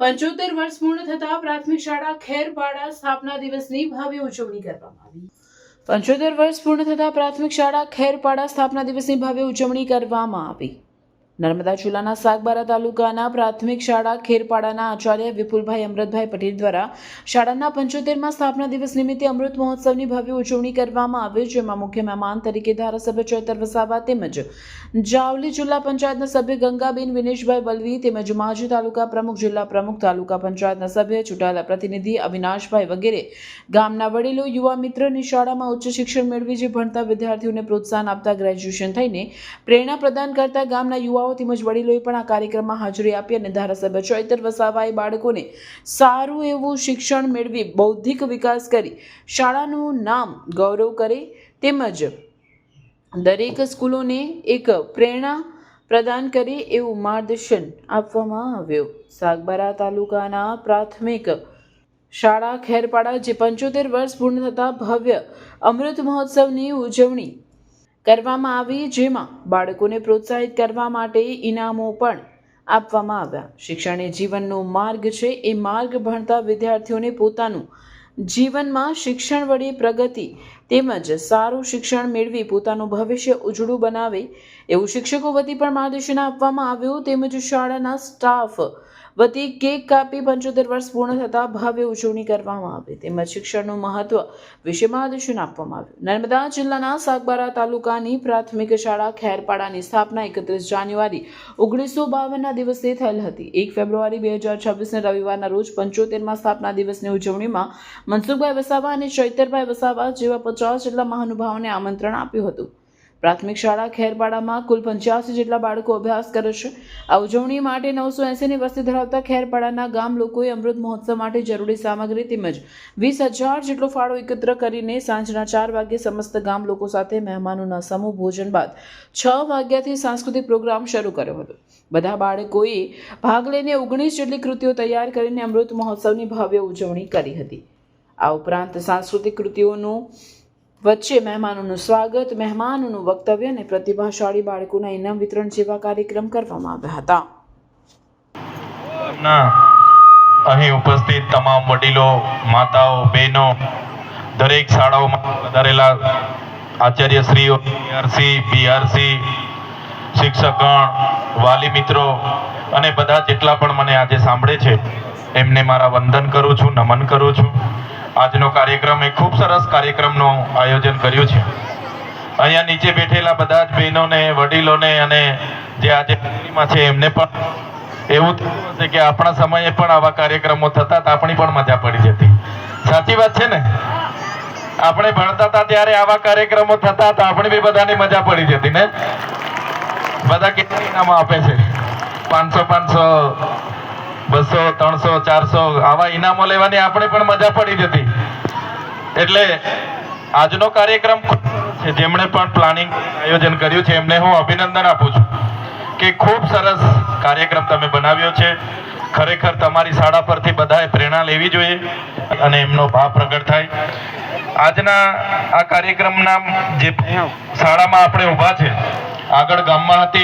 પંચોતેર વર્ષ પૂર્ણ થતા પ્રાથમિક શાળા ખેરપાડા સ્થાપના દિવસની ભવ્ય ઉજવણી કરવામાં આવી. પંચોતેર વર્ષ પૂર્ણ થતા પ્રાથમિક શાળા ખેરપાડા સ્થાપના દિવસની ભવ્ય ઉજવણી કરવામાં આવી. નર્મદા જિલ્લાના સાગબારા તાલુકાના પ્રાથમિક શાળા ખેરપાડાના આચાર્ય વિપુલભાઈ અમૃતભાઈ પટેલ દ્વારા શાળાના પંચોતેરમાં સ્થાપના દિવસ નિમિત્તે અમૃત મહોત્સવની ભવ્ય ઉજવણી કરવામાં આવી, જેમાં મુખ્ય મહેમાન તરીકે ધારાસભ્ય ચૈતર વસાવા તેમજ જાવલી જિલ્લા પંચાયતના સભ્ય ગંગાબેન વિનેશભાઈ બલવી તેમજ માજી તાલુકા પ્રમુખ, જિલ્લા પ્રમુખ, તાલુકા પંચાયતના સભ્ય, ચૂંટાયેલા પ્રતિનિધિ અવિનાશભાઈ વગેરે. ગામના વડીલો, યુવા મિત્રની શાળામાં ઉચ્ચ શિક્ષણ મેળવી, જે ભણતા વિદ્યાર્થીઓને પ્રોત્સાહન આપતા ગ્રેજ્યુએશન થઈને પ્રેરણા પ્રદાન કરતા ગામના યુવાઓ તેમજ વડીલોએ પણ આ કાર્યક્રમમાં હાજરી આપી અને ધારાસભ્ય ચૈતર વસાવાએ બાળકોને સારું એવું શિક્ષણ મેળવી બૌદ્ધિક વિકાસ કરી શાળાનું નામ ગૌરવ કરે તેમજ દરેક સ્કૂલોને એક પ્રેરણા પ્રદાન કરે એવું માર્ગદર્શન આપવામાં આવ્યું. સાગબારા તાલુકાના પ્રાથમિક શાળા ખેરપાડા, જે પંચોતેર વર્ષ પૂર્ણ થતાં ભવ્ય અમૃત મહોત્સવની ઉજવણી કરવામાં આવી, જેમાં બાળકોને પ્રોત્સાહિત કરવા માટે ઇનામો પણ આપવામાં આવ્યા. શિક્ષણ એ જીવનનો માર્ગ છે. એ માર્ગ ભણતા વિદ્યાર્થીઓને પોતાનું જીવનમાં શિક્ષણ વડે પ્રગતિ તેમજ સારું શિક્ષણ મેળવી પોતાનું ભવિષ્ય ઉજળું બનાવે એવું શિક્ષકો વતી પણ માર્ગદર્શન આપવામાં આવ્યું. તેમજ શાળાના સ્ટાફ વતી કેક કાપી પંચોતેર વર્ષ પૂર્ણ થતાં ભવ્ય ઉજવણી કરવામાં આવી. તેમજ શિક્ષણનું મહત્વ વિશે માર્ગદર્શન આપવામાં આવ્યું. નર્મદા જિલ્લાના સાગબારા તાલુકાની પ્રાથમિક શાળા ખેરપાડાની સ્થાપના એકત્રીસ જાન્યુઆરી ઓગણીસો બાવનના દિવસે થયેલ હતી. એક ફેબ્રુઆરી બે હજાર છવ્વીસના રવિવારના રોજ પંચોતેરમાં સ્થાપના દિવસની ઉજવણીમાં મનસુખભાઈ વસાવા અને ચૈતરભાઈ વસાવા જેવા પચાસ જેટલા મહાનુભાવોને આમંત્રણ આપ્યું હતું. પ્રાથમિક શાળા ખેરપાડામાં કુલ પંચ્યાસી જેટલા બાળકો અભ્યાસ કરે છે. આ ઉજવણી માટે નવસો એંસીની વસ્તી ધરાવતા ખેરપાડાના ગામ લોકોએ અમૃત મહોત્સવ માટે જરૂરી સામગ્રી તેમજ વીસ હજાર જેટલો ફાળો એકત્ર કરીને સાંજના ચાર વાગ્યે સમસ્ત ગામ લોકો સાથે મહેમાનોના સમૂહ ભોજન બાદ છ વાગ્યાથી સાંસ્કૃતિક પ્રોગ્રામ શરૂ કર્યો હતો. બધા બાળકોએ ભાગ લઈને ઓગણીસ જેટલી કૃતિઓ તૈયાર કરીને અમૃત મહોત્સવની ભવ્ય ઉજવણી કરી હતી. આ ઉપરાંત સાંસ્કૃતિક કૃતિઓનું વચ્ચે મહેમાનોનું સ્વાગત, મહેમાનોનું વક્તવ્ય અને પ્રતિભાશાળી બાળકોના ઇનામ વિતરણ જેવા કાર્યક્રમ કરવામાં આવ્યા હતા. અહીં ઉપસ્થિત તમામ વડીલો, માતાઓ, બહેનો, દરેક શાળાઓમાં વધારેલા આચાર્યશ્રીઓ બીઆરસી બીઆરસી, શિક્ષકગણ, વાલી મિત્રો અને બધા જેટલા પણ મને આજે સાંભળે છે, એમને મારા વંદન કરું છું, નમન કરું છું. આજનો કાર્યક્રમ એ ખૂબ સરસ કાર્યક્રમનું આયોજન કર્યું છે. અહીંયા નીચે બેઠેલા બધા જ બહેનોને, વડીલોને અને જે આજે છે, એમને પણ એવું થયું હશે કે આપણા સમયે પણ આવા કાર્યક્રમો થતા તો આપણી પણ મજા પડી જતી. સાચી વાત છે ને? આપણે ભણતા હતા ત્યારે આવા કાર્યક્રમો થતા તો આપણે બી બધાની મજા પડી જતી ને? બધા કેટલા ઇનામો આપે છે? પાંચસો પાંચસો બસો, ત્રણસો, ચારસો, આવા ઇનામો લેવાની આપણે પણ મજા પડી જતી. એટલે આજનો કાર્યક્રમ છે. જેમણે પણ પ્લાનિંગ આયોજન કર્યું છે, એમને હું અભિનંદન આપું છું કે ખૂબ સરસ કાર્યક્રમ તમે બનાવ્યો છે. ખરેખર તમારી શાળા પરથી બધાએ પ્રેરણા લેવી જોઈએ અને એમનો ભાવ પ્રગટ થાય. આજના આ કાર્યક્રમના જે શાળામાં આપણે ઊભા છે, આગળ ગામમાં હતી